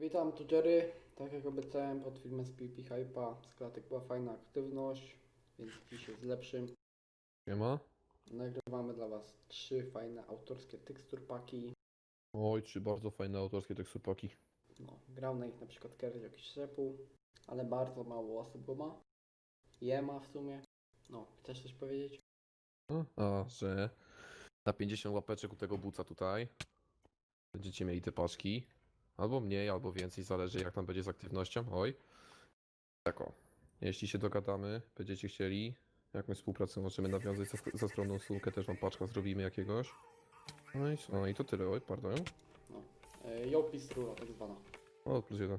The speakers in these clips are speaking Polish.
Witam, tu Jerry. Tak jak obiecałem pod filmem z PP Hype'a, z klatek była fajna aktywność, więc dziś jest lepszym. Siema. Nagrywamy dla Was trzy fajne autorskie teksturpaki. Oj, trzy bardzo fajne autorskie teksturpaki. No, grał na nich na przykład Kerry jakiś Szepu, ale bardzo mało osób go ma. Je ma w sumie. No, chcesz coś powiedzieć? No, A, że na 50 łapeczek u tego buca tutaj będziecie mieli te paczki. Albo mniej, albo więcej, zależy jak tam będzie z aktywnością. Oj. Tak o. Jeśli się dogadamy, będziecie chcieli jakąś współpracę możemy nawiązać za, za skromną sumkę, też wam paczka zrobimy jakiegoś. No i, o, i to tyle, oj, pardon. No. E, Jopis rura tak zwana. O, plus jeden.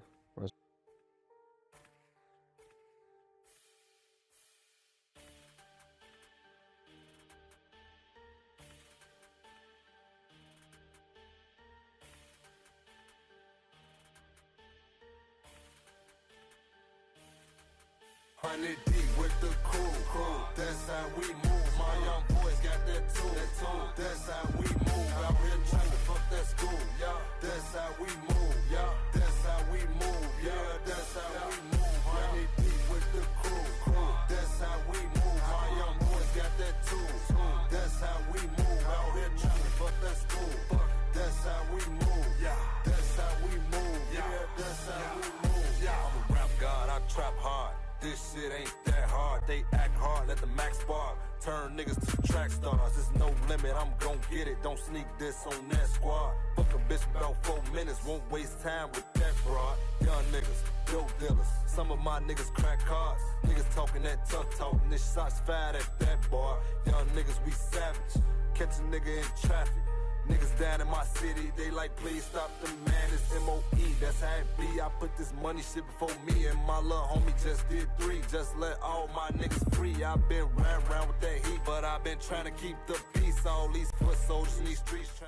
Hundred deep with the crew. This shit ain't that hard. They act hard, let the max bar. Turn niggas to track stars. There's no limit, I'm gon' get it. Don't sneak this on that squad. Fuck a bitch about four minutes, won't waste time with that broad. Young niggas, dope dealers. Some of my niggas crack cards. Niggas talking that tough talk, this shots fired at that bar. Young niggas, we savage. Catch a nigga in traffic. Niggas down in my city, they like, please stop the man, it's M.O.E. It be. I put this money shit before me and my little homie just did three. Just let all my niggas free. i been round round with that heat, but i been trying to keep the peace. All these foot soldiers in these streets trying.